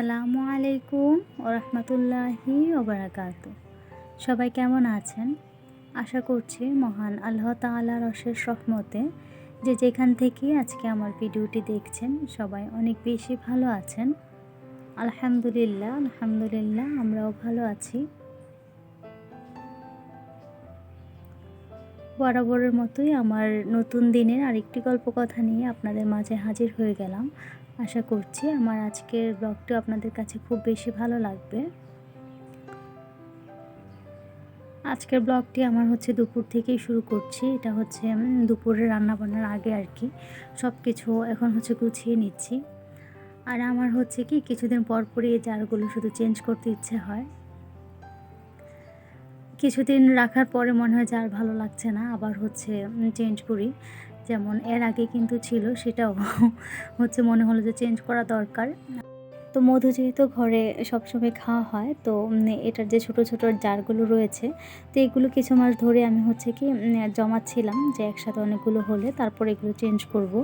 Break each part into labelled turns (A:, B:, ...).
A: আসসালামু আলাইকুম ওরহমতুল্লাহি ওবরাকাত সবাই কেমন আছেন? আশা করছি মহান আল্লাহ তাআলার অশেষ রহমতে যে যেখান থেকে আজকে আমার ভিডিওটি দেখছেন, সবাই অনেক বেশি ভালো আছেন। আলহামদুলিল্লাহ আলহামদুলিল্লাহ, আমরাও ভালো আছি। বরাবরের মতোই আমার নতুন দিনের আরেকটি গল্প কথা নিয়ে আপনাদের মাঝে হাজির হয়ে গেলাম। আশা করছি আমার আজকের ব্লগটি আপনাদের কাছে খুব বেশি ভালো লাগবে। আজকের ব্লগটি আমার হচ্ছে দুপুর থেকেই শুরু করছি। এটা হচ্ছে দুপুরে রান্না বান্নার আগে আর কি। সব কিছু এখন হচ্ছে গুছিয়ে নিচ্ছি। আর আমার হচ্ছে কি, কিছুদিন পর পরই এই জারগুলো শুধু চেঞ্জ করতে ইচ্ছে হয়। কিছুদিন রাখার পরে মনে হয় আর ভালো লাগছে না, আবার হচ্ছে চেঞ্জ করি। যেমন এর আগে কিন্তু ছিল, সেটাও হচ্ছে মনে হলো যে চেঞ্জ করা দরকার। তো মধু যেহেতু ঘরে সবসময় খাওয়া হয়, তো এটার যে ছোট ছোট জারগুলো রয়েছে, তো এগুলো কিছু মাস ধরে আমি হচ্ছে কি জমাচ্ছিলাম যে একসাথে অনেকগুলো হলে তারপর এগুলো চেঞ্জ করব।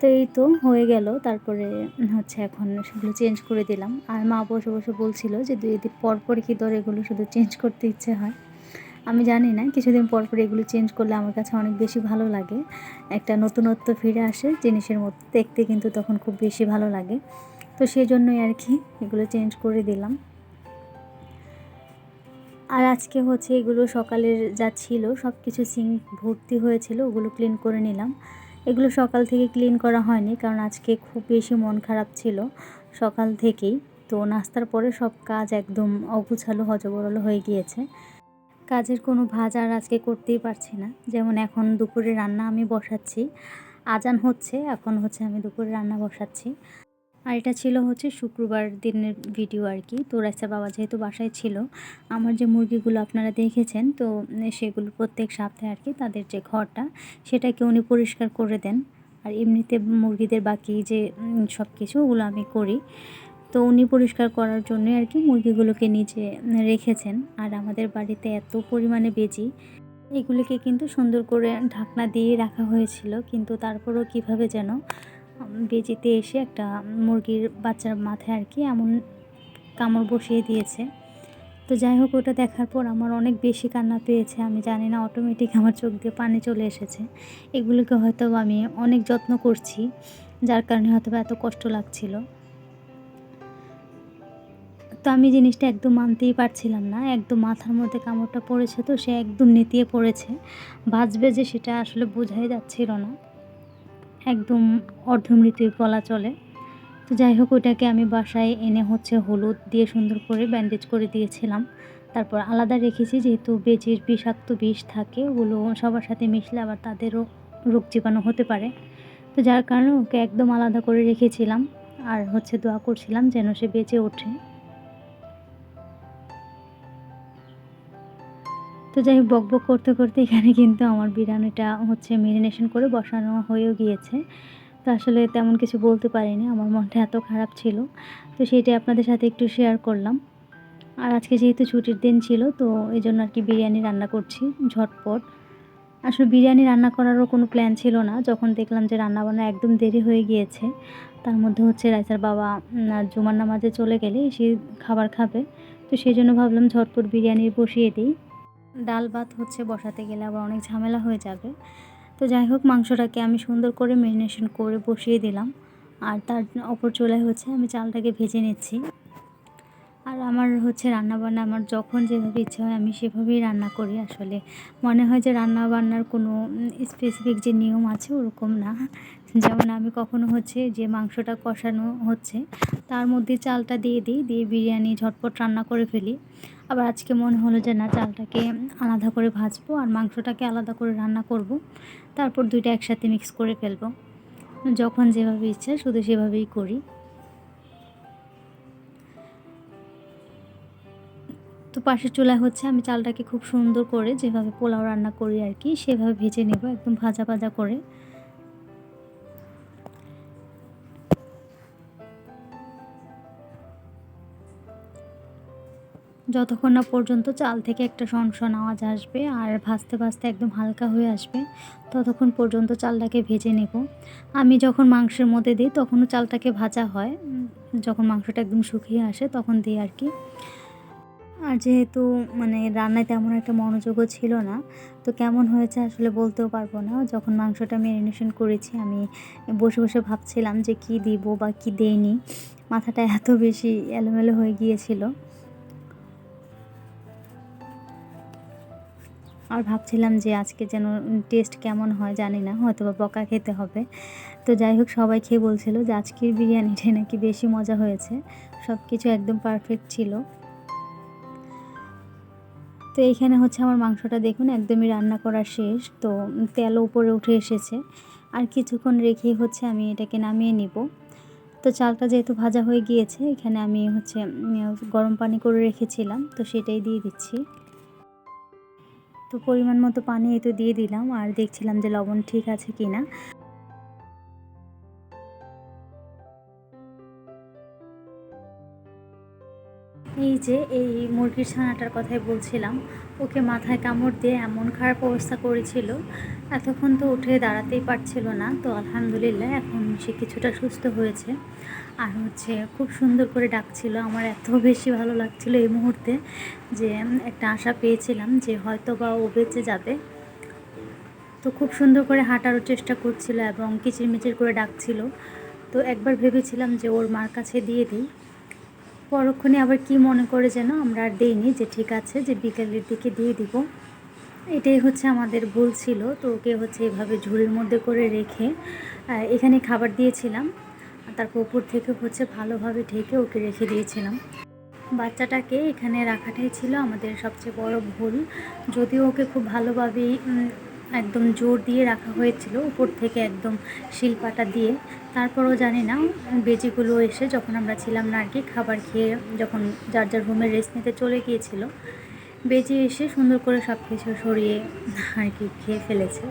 A: তো এই তো হয়ে গেল, তারপরে হচ্ছে এখন সেগুলো চেঞ্জ করে দিলাম। আর মা বসে বসে বলছিল যে দুই দিন পর পর কি তোর এগুলো শুধু চেঞ্জ করতে ইচ্ছে হয়। আমি জানি না, কিছুদিন পর পর এগুলো চেঞ্জ করলে আমার কাছে অনেক বেশি ভালো লাগে। একটা নতুনত্ব ফিরে আসে জিনিসের মধ্যে, দেখতে কিন্তু তখন খুব বেশি ভালো লাগে। তো সেই জন্যই আর কি এগুলো চেঞ্জ করে দিলাম। আর আজকে হচ্ছে এগুলো সকালের যা ছিল সব কিছু সিঙ্ক ভর্তি হয়েছিল, ওগুলো ক্লিন করে নিলাম। এগুলো সকাল থেকে ক্লিন করা হয়নি, কারণ আজকে খুব বেশি মন খারাপ ছিল সকাল থেকেই। তো নাস্তার পরে সব কাজ একদম অগুছালো, হজবরল হয়ে গিয়েছে। কাজের কোনো ভাজ আর আজকে করতেই পারছি না। যেমন এখন দুপুরে রান্না আমি বসাচ্ছি। আজান হচ্ছে, এখন হচ্ছে আমি দুপুরে রান্না বসাচ্ছি। আর এটা ছিল হচ্ছে শুক্রবার দিনের ভিডিও আর কি। তো রাইসা বাবা যেহেতু বাসায় ছিল, আমার যে মুরগিগুলো আপনারা দেখেছেন, তো সেগুলো প্রত্যেক সপ্তাহে আর কি তাদের যে ঘরটা, সেটাকে উনি পরিষ্কার করে দেন। আর এমনিতে মুরগিদের বাকি যে সব কিছু ওগুলো আমি করি। তো উনি পরিষ্কার করার জন্য আর কি মুরগিগুলোকে নিচে রেখেছেন। আর আমাদের বাড়িতে এত পরিমাণে বেজি, এগুলিকে কিন্তু সুন্দর করে ঢাকনা দিয়ে রাখা হয়েছিল। কিন্তু তারপরও কীভাবে যেন বেজিতে এসে একটা মুরগির বাচ্চার মাথায় আর কি এমন কামড় বসিয়ে দিয়েছে। তো যাই হোক, ওটা দেখার পর আমার অনেক বেশি কান্না পেয়েছে। আমি জানি না অটোমেটিক আমার চোখ দিয়ে পানি চলে এসেছে। এগুলোকে হয়তো আমি অনেক যত্ন করছি, যার কারণে হয়তো এত কষ্ট লাগছিল। তো আমি জিনিসটা একদম মানতেই পারছিলাম না। একদম মাথার মধ্যে কামড়টা পড়েছে তো, সে একদম নেতিয়ে পড়েছে। বাঁচবে যে সেটা আসলে বোঝাই যাচ্ছিল না। একদম অর্ধমৃত্যুই বলা চলে। তো যাই হোক, ওইটাকে আমি বাসায় এনে হচ্ছে হলুদ দিয়ে সুন্দর করে ব্যান্ডেজ করে দিয়েছিলাম। তারপর আলাদা রেখেছি, যেহেতু বেজির বিষাক্ত বিষ থাকে, ওগুলো সবার সাথে মিশলে আবার তাদেরও রোগ জীবাণু হতে পারে। তো যার কারণে ওকে একদম আলাদা করে রেখেছিলাম। আর হচ্ছে দোয়া করছিলাম যেন সে বেঁচে ওঠে। তো যাই হোক, বক বক করতে করতে এখানে কিন্তু আমার বিরিয়ানিটা হচ্ছে মেরিনেশন করে বসানো হয়েও গিয়েছে। তো আসলে তেমন কিছু বলতে পারিনি, আমার মনটা এত খারাপ ছিল। তো সেটাই আপনাদের সাথে একটু শেয়ার করলাম। আর আজকে যেহেতু ছুটির দিন ছিল, তো এই জন্য আর কি বিরিয়ানি রান্না করছি ঝটপট। আসলে বিরিয়ানি রান্না করারও কোনো প্ল্যান ছিল না, যখন দেখলাম যে রান্নাবান্না একদম দেরি হয়ে গিয়েছে। তার মধ্যে হচ্ছে রাইসার বাবা জুমার নামাজে চলে গেলে সে খাবার খাবে। তো সেই জন্য ভাবলাম ঝটপট বিরিয়ানি বসিয়ে দিই। ডাল ভাত হচ্ছে বসাতে গেলে আবার অনেক ঝামেলা হয়ে যাবে। তো যাই হোক, মাংসটাকে আমি সুন্দর করে ম্যারিনেশন করে বসিয়ে দিলাম। আর তার অপর চুলায় হচ্ছে আমি চালটাকে ভেজে নিচ্ছি। আর আমার হচ্ছে রান্নাবান্না, আমার যখন যেভাবে ইচ্ছা হয় আমি সেভাবেই রান্না করি। আসলে মনে হয় যে রান্না বান্নার কোনো স্পেসিফিক যে নিয়ম আছে ওরকম না। যেমন আমি কখনো হচ্ছে যে মাংসটা কষানো হচ্ছে, তার মধ্যে চালটা দিয়ে দিই, দিয়ে বিরিয়ানি ঝটপট রান্না করে ফেলি। আবার আজকে মনে হলো যে না, চালটাকে আলাদা করে ভাজবো আর মাংসটাকে আলাদা করে রান্না করব। তারপর দুইটা একসাথে মিক্স করে ফেলব। যখন যেভাবে ইচ্ছা শুধু সেভাবেই করি। তো পাশের চুলায় হচ্ছে আমি চালটাকে খুব সুন্দর করে যেভাবে পোলাও রান্না করি আর কি, সেভাবে ভেজে নেব একদম ভাজা ভাজা করে। যতক্ষণ না পর্যন্ত চাল থেকে একটা সনসন আওয়াজ আসবে আর ভাজতে ভাজতে একদম হালকা হয়ে আসবে, ততক্ষণ পর্যন্ত চালটাকে ভেজে নেব। আমি যখন মাংসের মধ্যে দিই, তখনও চালটাকে ভাজা হয়। যখন মাংসটা একদম শুকিয়ে আসে, তখন দিই আর কি। আর যেহেতু মানে রান্নায় তেমন একটা মনোযোগও ছিল না, তো কেমন হয়েছে আসলে বলতেও পারব না। যখন মাংসটা ম্যারিনেশন করেছি, আমি বসে বসে ভাবছিলাম যে কি দিব বা কি দেইনি। মাথাটা এত বেশি এলোমেলো হয়ে গিয়েছিল। আর ভাবছিলাম যে আজকে যেন টেস্ট কেমন হয় জানি না হয়তো বা বকা খেতে হবে। তো যাই হোক, সবাই খেয়ে বলছিল যে আজকের বিরিয়ানিটাই নাকি বেশি মজা হয়েছে। সব কিছু একদম পারফেক্ট ছিল। তো এইখানে হচ্ছে আমার মাংসটা দেখুন, একদমই রান্না করা শেষ। তো তেল উপরে উঠে এসেছে। আর কিছুক্ষণ রেখে হচ্ছে আমি এটাকে নামিয়ে নিব। তো চালটা যেহেতু ভাজা হয়ে গিয়েছে, এখানে আমি হচ্ছে গরম পানি করে রেখেছিলাম, তো সেটাই দিয়ে দিচ্ছি। তো পরিমাণ মতো পানি এই তো দিয়ে দিলাম, আর দেখছিলাম যে লবণ ঠিক আছে কি না যে এই মুরগির ছানাটার কথাই বলছিলাম, ওকে মাথায় কামড় দিয়ে এমন খারাপ অবস্থা করেছিল, এতক্ষণ তো উঠে দাঁড়াতেই পারছিল না, তো আলহামদুলিল্লাহ এখন সে কিছুটা সুস্থ হয়েছে। আর হচ্ছে খুব সুন্দর করে ডাকছিল, আমার এত বেশি ভালো লাগছিল এই মুহূর্তে যে একটা আশা পেয়েছিলাম যে হয়তো বা ও বেঁচে যাবে। তো খুব সুন্দর করে হাঁটারও চেষ্টা করছিল এবং কিচিরমিচির করে ডাকছিল। তো একবার ভেবেছিলাম যে ওর মার কাছে দিয়ে দিই। পরক্ষণে আবার কি মনে করে যেন আমরা আর দেইনি যে ঠিক আছে, যে বিকেলের দিকে দিয়ে দিব। এটাই হচ্ছে আমাদের ভুল ছিল। তো ওকে হচ্ছে এভাবে ঝুড়ির মধ্যে করে রেখে এখানে খাবার দিয়েছিলাম। তারপর উপর থেকে হচ্ছে ভালোভাবে ঢেকে ওকে রেখে দিয়েছিলাম। বাচ্চাটাকে এখানে রাখাটাই ছিল আমাদের সবচেয়ে বড় ভুল। যদিও ওকে খুব ভালোভাবেই একদম জোর দিয়ে রাখা হয়েছিল, উপর থেকে একদম শিলপাটা দিয়ে। তারপরও জানি না, বেজিগুলো এসে যখন আমরা ছিলাম না আর কি, খাবার খেয়ে যখন যার যার রুমে রেস্ট নিতে চলে গিয়েছিল, বেজি এসে সুন্দর করে সব কিছু সরিয়ে আর কি খেয়ে ফেলেছে।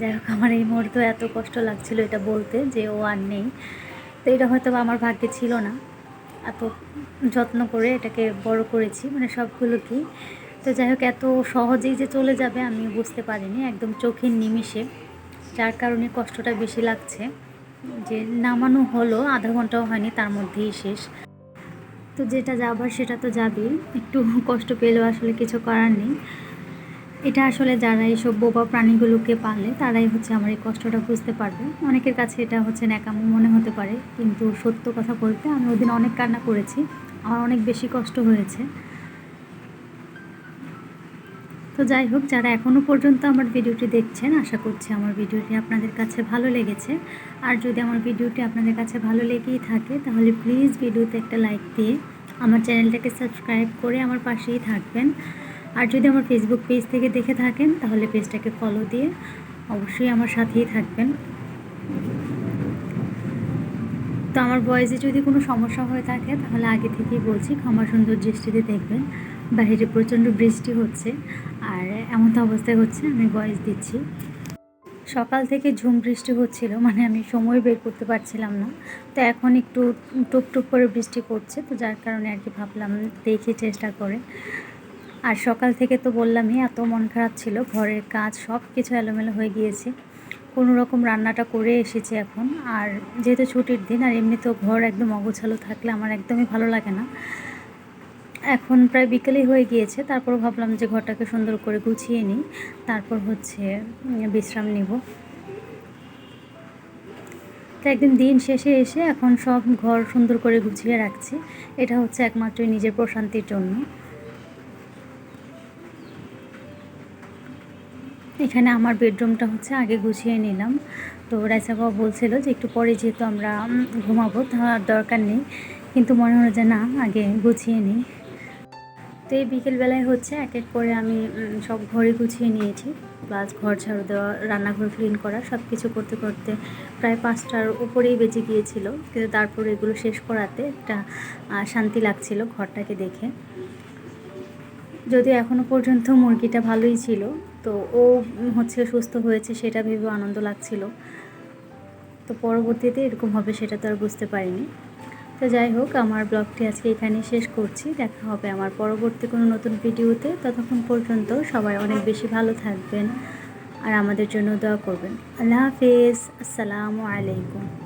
A: যাই হোক, আমার এই মুহূর্তে এত কষ্ট লাগছিল এটা বলতে যে ও আর নেই। তো এটা হয়তো আমার ভাগ্যে ছিল না। এত যত্ন করে এটাকে বড় করেছি মানে সবগুলোকেই তো যাই হোক, এত সহজেই যে চলে যাবে আমি বুঝতে পারিনি, একদম চোখের নিমিষে। যার কারণে কষ্টটা বেশি লাগছে। যে নামানো হলো, আধা ঘন্টাও হয়নি, তার মধ্যেই শেষ। তো যেটা যাবার সেটা তো যাবেই। একটু কষ্ট পেলেও আসলে কিছু করার নেই। এটা আসলে যারা এইসব বোবা প্রাণীগুলোকে পালে, তারাই হচ্ছে আমার এই কষ্টটা বুঝতে পারবে। অনেকের কাছে এটা হচ্ছে ন্যাকামো মনে হতে পারে, কিন্তু সত্য কথা বলতে আমি ওদিন অনেক কান্না করেছি। আমার অনেক বেশি কষ্ট হয়েছে। তো যাই হোক, যারা এখনও পর্যন্ত আমার ভিডিওটি দেখছেন, আশা করছি আমার ভিডিওটি আপনাদের কাছে ভালো লেগেছে। আর যদি আমার ভিডিওটি আপনাদের কাছে ভালো লেগেই থাকে, তাহলে প্লিজ ভিডিওতে একটা লাইক দিয়ে আমার চ্যানেলটাকে সাবস্ক্রাইব করে আমার পাশেই থাকবেন। আর যদি আমার ফেসবুক পেজ থেকে দেখে থাকেন, তাহলে পেজটাকে ফলো দিয়ে অবশ্যই আমার সাথেই থাকবেন। তো আমার বয়েসে যদি কোনো সমস্যা হয়ে থাকে, তাহলে আগে থেকেই বলছি, ক্ষমা সুন্দর দৃষ্টিতে দেখবেন। বাইরে প্রচণ্ড বৃষ্টি হচ্ছে আর এমন তো অবস্থায় হচ্ছে, আমি বয়স দিচ্ছি। সকাল থেকে ঝুম বৃষ্টি হচ্ছিল মানে আমি সময় বের করতে পারছিলাম না। তো এখন একটু টুপ টুপ করে বৃষ্টি পড়ছে, তো যার কারণে আর কি ভাবলাম দেখি চেষ্টা করে। আর সকাল থেকে তো বললামই, এত মন খারাপ ছিল, ঘরের কাজ সব কিছু এলোমেলো হয়ে গিয়েছে। কোনো রকম রান্নাটা করে এসেছি এখন। আর যেহেতু ছুটির দিন, আর এমনিতেও ঘর একদম অগোছালো থাকলে আমার একদমই ভালো লাগে না। এখন প্রায় বিকেলই হয়ে গিয়েছে তারপর ভাবলাম যে ঘরটাকে সুন্দর করে গুছিয়ে নিই। তারপর হচ্ছে বিশ্রাম নিব। তো একদিন দিন শেষে এসে এখন সব ঘর সুন্দর করে গুছিয়ে রাখছি। এটা হচ্ছে একমাত্র নিজের প্রশান্তির জন্য। এখানে আমার বেডরুমটা হচ্ছে আগে গুছিয়ে নিলাম। তো রাইসা বাবা বলছিল যে একটু পরে যেহেতু আমরা ঘুমাবো, তার দরকার নেই। কিন্তু মনে হলো যে না, আগে গুছিয়ে নিই। তো এই বিকেলবেলায় হচ্ছে এক এক করে আমি সব ঘরে গুছিয়ে নিয়েছি। প্লাস ঘর ঝাড়ু দেওয়া, রান্নাঘর ক্লিন করা সব কিছু করতে করতে প্রায় পাঁচটার উপরেই বেজে গিয়েছিল। কিন্তু তারপর এগুলো শেষ করাতে একটা শান্তি লাগছিল ঘরটাকে দেখে। যদিও এখনও পর্যন্ত মুরগিটা ভালোই ছিল, তো ও হচ্ছে সুস্থ হয়েছে সেটা ভেবে আনন্দ লাগছিল। তো পরবর্তীতে এরকম হবে সেটা তো আর বুঝতে পারিনি। তো যাই হোক, আমার ব্লগটি আজকে এখানে শেষ করছি। দেখা হবে আমার পরবর্তী কোনো নতুন ভিডিওতে। ততক্ষণ পর্যন্ত সবাই অনেক বেশি ভালো থাকবেন আর আমাদের জন্য দোয়া করবেন। আল্লাহ হাফেজ। আসসালামু আলাইকুম।